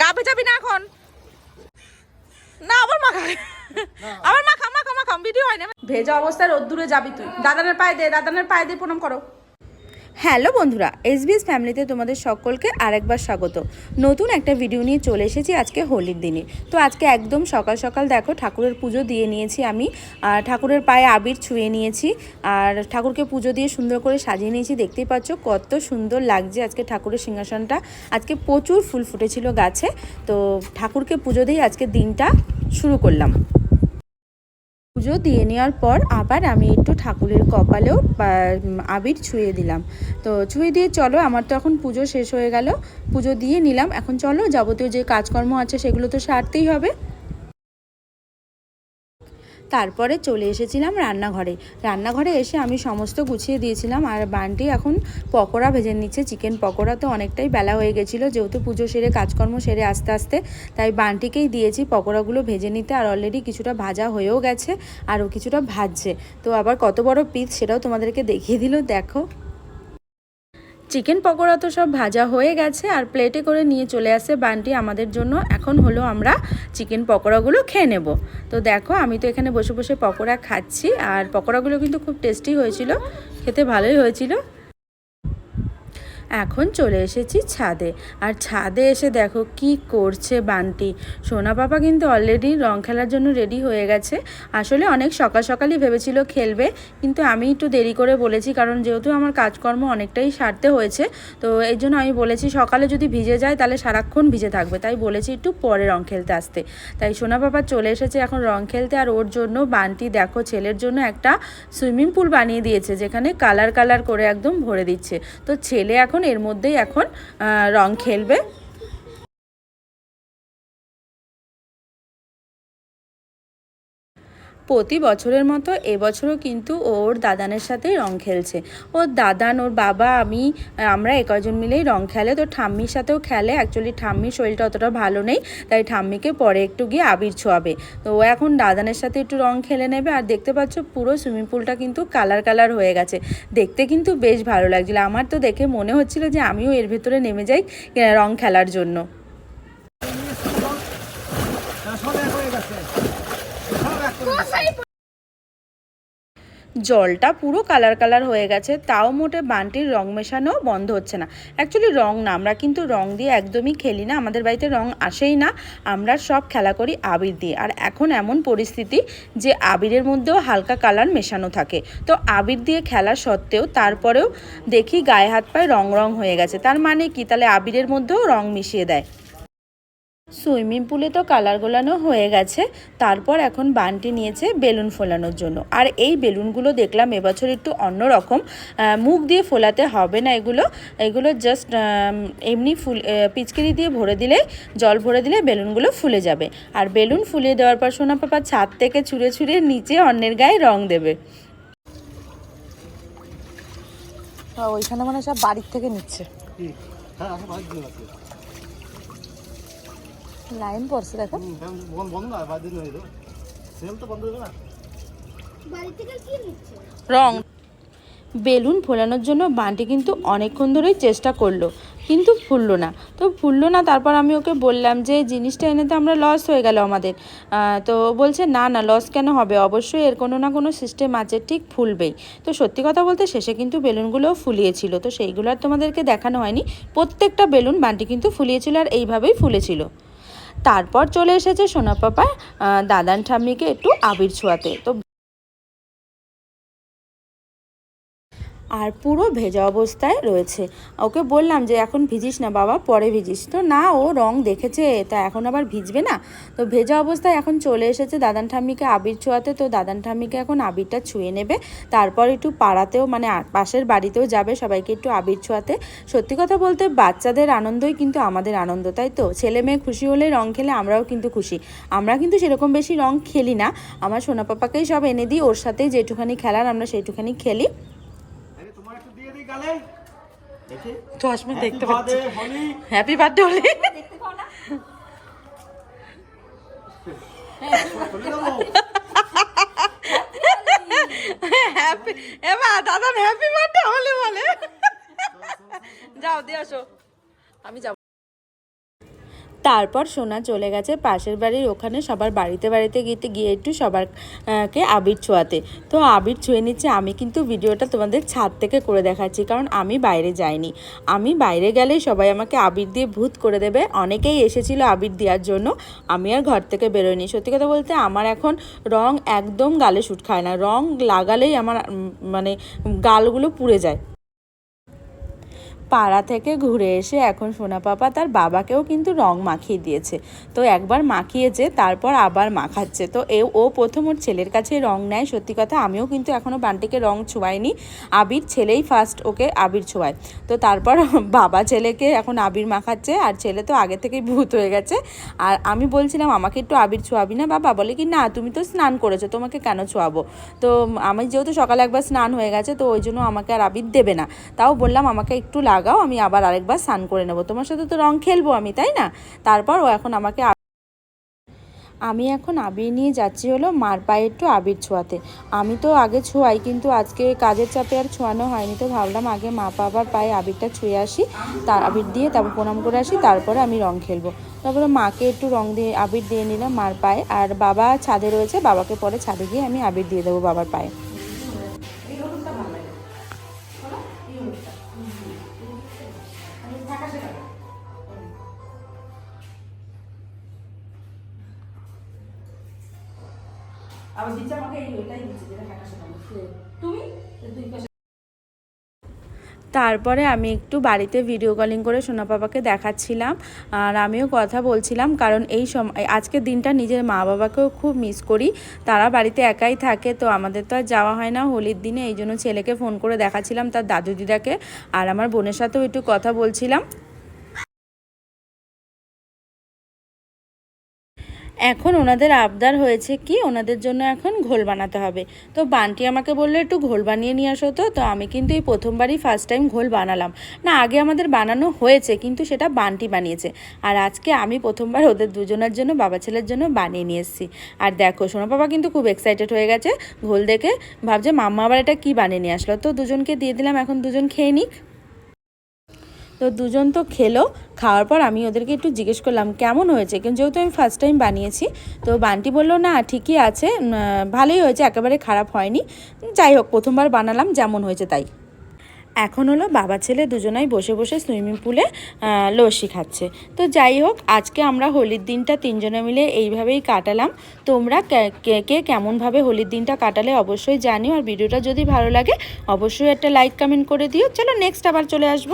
গা ভেজাবি না এখন? না, আবার মাখা। আবার মাখা মাখা মাখা। ভিডিও হয় না। ভেজা অবস্থায় রোদ্দুরে যাবি তুই। দাদানের পায়ে দে, দাদানের পায়ে দিয়ে প্রণাম করো। হ্যালো বন্ধুরা এসবিএস ফ্যামিলিতে তোমাদের সকলকে আরেকবার স্বাগত। নতুন একটা ভিডিও নিয়ে চলে এসেছি আজকে হোলির দিনে। তো আজকে একদম সকাল সকাল দেখো, ঠাকুরের পুজো দিয়ে নিয়েছি আমি। আর ঠাকুরের পায়ে আবির ছুঁয়ে নিয়েছি। আর ঠাকুরকে পুজো দিয়ে সুন্দর করে সাজিয়ে নিয়েছি। দেখতেই পাচ্ছ কত সুন্দর লাগছে আজকে ঠাকুরের সিংহাসনটা। আজকে প্রচুর ফুল ফুটেছিল গাছে। তো ঠাকুরকে পুজো দিয়ে আজকে দিনটা শুরু করলাম। পুজো দিয়ে নেওয়ার পর আবার আমি একটু ঠাকুরের কপালেও আবির ছুঁয়ে দিলাম। তো ছুঁয়ে দিয়ে চলো, আমার তো এখন পুজো শেষ হয়ে গেল। পুজো দিয়ে নিলাম। এখন চলো, যাবতীয় যে কাজকর্ম আছে সেগুলো তো সারতেই হবে। তারপরে চলে এসেছিলাম রান্নাঘরে। রান্নাঘরে এসে আমি সমস্ত গুছিয়ে দিয়েছিলাম আর বান্টি এখন পকোড়া ভেজে নিচ্ছে। চিকেন পকোড়া তো অনেকটাই বেলা হয়ে গেছিল, যেহেতু পুজো সেরে, কাজকর্ম সেরে আস্তে আস্তে, তাই বান্টিকেই দিয়েছি পকোড়াগুলো ভেজে নিতে। আর অলরেডি কিছুটা ভাজা হয়েও গেছে, আরও কিছুটা ভাজছে। তো আবার কত বড় পিস সেটাও তোমাদেরকে দেখিয়ে দিল, দেখো। চিকেন পকোড়া তো সব ভাজা হয়ে গেছে আর প্লেটে করে নিয়ে চলে আসে বানটি আমাদের জন্য। এখন হলো আমরা চিকেন পকোড়াগুলো খেয়ে নেব। তো দেখো, আমি তো এখানে বসে বসে পকোড়া খাচ্ছি আর পকোড়াগুলো কিন্তু খুব টেস্টি হয়েছিল, খেতে ভালোই হয়েছিল। এখন চলে এসেছি ছাদে। আর ছাদে এসে দেখো কি করছে বান্টি। সোনা পাপা কিন্তু অলরেডি রং খেলার জন্য রেডি হয়ে গেছে। আসলে অনেক সকাল সকালই ভেবেছিল খেলবে, কিন্তু আমি একটু দেরি করে বলেছি, কারণ যেহেতু আমার কাজকর্ম অনেকটাই সারতে হয়েছে, তো এই জন্য আমি বলেছি সকালে যদি ভিজে যায় তাহলে সারাক্ষণ ভিজে থাকবে। তাই বলেছি একটু পরে রং খেলতে আসতে। তাই সোনা পাপা চলে এসেছে এখন রং খেলতে, আর ওর জন্য বান্টি দেখো ছেলের জন্য একটা সুইমিং পুল বানিয়ে দিয়েছে, যেখানে কালার কালার করে একদম ভরে দিচ্ছে। তো ছেলে এখন এর মধ্যেই এখন রং খেলবে। প্রতি বছরের মতো এবছরও কিন্তু ওর দাদানের সাথেই রং খেলছে। ওর দাদান, ওর বাবা, আমি, আমরা একজন মিলেই রং খেলে। তো ঠাম্মির সাথেও খেলে। অ্যাকচুয়ালি ঠাম্মির শরীরটা অতটা ভালো নেই, তাই ঠাম্মিকে পরে একটু গিয়ে আবির ছোঁয়াবে। তো ও এখন দাদানের সাথে একটু রং খেলে নেবে। আর দেখতে পাচ্ছ পুরো সুইমিং পুলটা কিন্তু কালার কালার হয়ে গেছে। দেখতে কিন্তু বেশ ভালো লাগছিল। আমার তো দেখে মনে হচ্ছিল যে আমিও এর ভেতরে নেমে যাই রং খেলার জন্য সব এক হয়ে গেছে সব এক করে দিচ্ছে। জলটা পুরো কালার কালার হয়ে গেছে, তাও মোটে বানটির রং মেশানো বন্ধ হচ্ছে না। অ্যাকচুয়ালি রং না, আমরা কিন্তু রং দিয়ে একদমই খেলি না, আমাদের বাড়িতে রং আসেই না, আমরা সব খেলা করি আবির দিয়ে। আর এখন এমন পরিস্থিতি যে আবিরের মধ্যেও হালকা কালার মেশানো থাকে। তো আবির দিয়ে খেলা সত্ত্বেও তারপরেও দেখি গায়ে হাত পায়ে রং রং হয়ে গেছে। তার মানে কি? তাহলে আবিরের মধ্যেও রং মিশিয়ে দেয়। সুইমিং পুলে তো কালার গোলানো হয়ে গেছে তারপর এখন বানটি নিয়েছে বেলুন ফোলানোর জন্য। আর এই বেলুনগুলো দেখলাম এবছর একটু অন্যরকম মুখ দিয়ে ফোলাতে হবে না এগুলো। এগুলো জাস্ট এমনি ফুল পিচকিরি দিয়ে ভরে দিলে জল ভরে দিলে বেলুনগুলো ফুলে যাবে। আর বেলুন ফুলিয়ে দেওয়ার পর সোনা পাপা ছাদ থেকে ছুঁড়ে ছুঁড়ে নিচে অন্যের গায়ে রং দেবে। ওইখানে মানে সব বাড়ির থেকে নিচ্ছে। হ্যাঁ এখন বাদ দিন আছে লাইন পড়ছে দেখো। বন্ধ বন্ধ না বাদ দিন সেল তো বন্ধ হবে না? রং। বেলুন ফোলানোর জন্য বান্টি কিন্তু অনেকক্ষণ ধরেই চেষ্টা করল কিন্তু ফুললো না। তো ফুললো না তারপর আমি ওকে বললাম যে জিনিসটা এনে তো আমরা লস হয়ে গেল আমাদের। তো ও বলছে না না লস কেন হবে? অবশ্যই এর কোনো না কোনো সিস্টেম আছে ঠিক ফুলবেই। তো সত্যি কথা বলতে শেষে কিন্তু বেলুনগুলোও ফুলিয়েছিল তো সেইগুলো আর তোমাদেরকে দেখানো হয়নি। প্রত্যেকটা বেলুন বান্টি কিন্তু ফুলিয়েছিল আর এইভাবেই ফুলেছিল। তারপর চলে এসেছে সোনাপাপা দাদান ঠাম্মিকে একটু আবির ছোঁয়াতে। তো আর পুরো ভেজা অবস্থায় রয়েছে। ওকে বললাম যে, এখন ভিজিস না বাবা, পরে ভিজিস। তো না, ও রং দেখেছে, তা এখন আবার ভিজবে না? তো ভেজা অবস্থায় এখন চলে এসেছে দাদান ঠাম্মিকে আবির ছোঁয়াতে। তো দাদান ঠাম্মিকে এখন আবিরটা ছুঁয়ে নেবে। তারপর একটু পাড়াতেও মানে পাশের বাড়িতেও যাবে সবাইকে একটু আবির ছোঁয়াতে। সত্যি কথা বলতে বাচ্চাদের আনন্দই কিন্তু আমাদের আনন্দ, তাই তো? ছেলে মেয়ে খুশি হলে রং খেলে আমরাও কিন্তু খুশি। আমরা কিন্তু সেরকম বেশি রং খেলি না। আমার সোনা পাপাকেই সব এনে দিই, ওর সাথে যেটুখানি খেলার আমরা সেইটুখানি খেলি। তো আসবে দেখতে পাচ্ছি। হলি হ্যাপি বার্থডে হলি হ্যাপি এবার দাদা হ্যাপি বার্থডে হলি বলে। যাও দিয়ে আসো। আমি যাব। তারপর সোনা চলে গেছে পাশের বাড়ির, ওখানে সবার বাড়িতে বাড়িতে গিয়ে গিয়ে একটু সবার কে আবির ছোঁয়াতে। তো আবির ছুঁয়ে নিচ্ছে, আমি কিন্তু ভিডিওটা তোমাদের ছাদ থেকে করে দেখাচ্ছি, কারণ আমি বাইরে যাইনি। আমি বাইরে গেলেই সবাই আমাকে আবির দিয়ে ভূত করে দেবে। অনেকেই এসেছিল আবির দেওয়ার জন্য, আমি আর ঘর থেকে বেরোয়নি সত্যি কথা বলতে আমার এখন রং একদম গালে শুট খায় না, রং লাগালেই আমার মানে গালগুলো পুড়ে যায়। পাড়া থেকে ঘুরে এসে এখন সোনা পাপা তার বাবাকেও কিন্তু রং মাখিয়ে দিয়েছে। তো একবার মাখিয়েছে, তারপর আবার মাখাচ্ছে। তো এ, ও প্রথম ওর ছেলের কাছে রং নেয়। সত্যি কথা, আমিও কিন্তু এখনও বান্টিকে রং ছোঁয়াইনি। আবির ছেলেই ফার্স্ট ওকে আবির ছোঁয়ায়। তো তারপর বাবা ছেলেকে এখন আবির মাখাচ্ছে, আর ছেলে তো আগে থেকেই ভূত হয়ে গেছে। আর আমি বলছিলাম, আমাকে একটু আবির ছোঁয়াবি না বাবা? বলে কি, না, তুমি তো স্নান করেছ, তোমাকে কেন ছোঁয়াবো? তো আমি যেহেতু সকালে একবার স্নান হয়ে গেছে, তো ওই জন্য আমাকে আর আবির দেবে না। তাও বললাম, আমাকে একটু লাগাও, আমি আবার আরেকবার স্নান করে নেব। তোমার সাথে তো রং খেলব আমি, তাই না? তারপর ও এখন আমাকে আমি এখন আবির নিয়ে যাচ্ছি হলো মার পায়ে একটু আবির ছোঁয়াতে। আমি তো আগে ছোঁয়াই, কিন্তু আজকে কাজের চাপে আর ছোঁয়ানো হয়নি তো। ভাবলাম আগে মা বাবার পায়ে আবিরটা ছুঁয়ে আসি, তার আবির দিয়ে তারপর প্রণাম করে আসি, তারপরে আমি রং খেলব। তারপরে মাকে একটু রং দিয়ে, আবির দিয়ে নিলাম মার পায়ে। আর বাবা ছাদে রয়েছে, বাবাকে পরে ছাদে গিয়ে আমি আবির দিয়ে দেবো বাবার পায়ে। দিচ্ছে আমাকে এই ওইটাই দিচ্ছে যেটা ফ্যাকাশে কালার তুমি? তারপরে আমি একটু বাড়িতে ভিডিও কলিং করে সোনা পাপাকে দেখাচ্ছিলাম, আর আমিও কথা বলছিলাম, কারণ এই সময় আজকের দিনটা নিজের মা বাবাকেও খুব মিস করি। তারা বাড়িতে একাই থাকে, তো আমাদের তো আর যাওয়া হয় না হোলির দিনে, এই জন্য ছেলেকে ফোন করে দেখাচ্ছিলাম তার দাদু দিদাকে, আর আমার বোনের সাথেও একটু কথা বলছিলাম। এখন ওনাদের আবদার হয়েছে কি, ওনাদের জন্য এখন ঘোল বানাতে হবে। তো বান্টি আমাকে বলল, একটু ঘোল বানিয়ে নিয়ে আসো তো। তো আমি কিন্তু এই প্রথমবারই ফার্স্ট টাইম ঘোল বানালাম। না, আগে আমাদের বানানো হয়েছে, কিন্তু সেটা বান্টি বানিয়েছে। আর আজকে আমি প্রথমবার ওদের দুজনের জন্য, বাবা ছেলের জন্য বানিয়ে নিয়ে এসেছি। আর দেখো, সোনা বাবা কিন্তু খুব এক্সাইটেড হয়ে গেছে ঘোল দেখে। ভাবছে, মাম্মা আবার এটা কী বানিয়ে নিয়ে আসলো? তো দুজনকে দিয়ে দিলাম, এখন দুজন খেয়ে নিক। তো দুজন তো খেলো, খাওয়ার পর আমি ওদেরকে একটু জিজ্ঞেস করলাম, কেমন হয়েছে? কিন্তু যেহেতু আমি ফার্স্ট টাইম বানিয়েছি, তো বান্টি বলল, না, ঠিকই আছে ভালোই হয়েছে, একেবারে খারাপ হয়নি। যাই হোক, প্রথমবার বানালাম, যেমন হয়েছে তাই। এখন হলো বাবা ছেলে দুজনাই বসে বসে সুইমিং পুলে লস্যি খাচ্ছে। তো যাই হোক, আজকে আমরা হোলির দিনটা তিনজনে মিলে এইভাবেই কাটালাম। তোমরা কে কে কেমনভাবে হোলির দিনটা কাটালে অবশ্যই জানিও। আর ভিডিওটা যদি ভালো লাগে, অবশ্যই একটা লাইক কমেন্ট করে দিও। চলো নেক্সট আবার চলে আসব।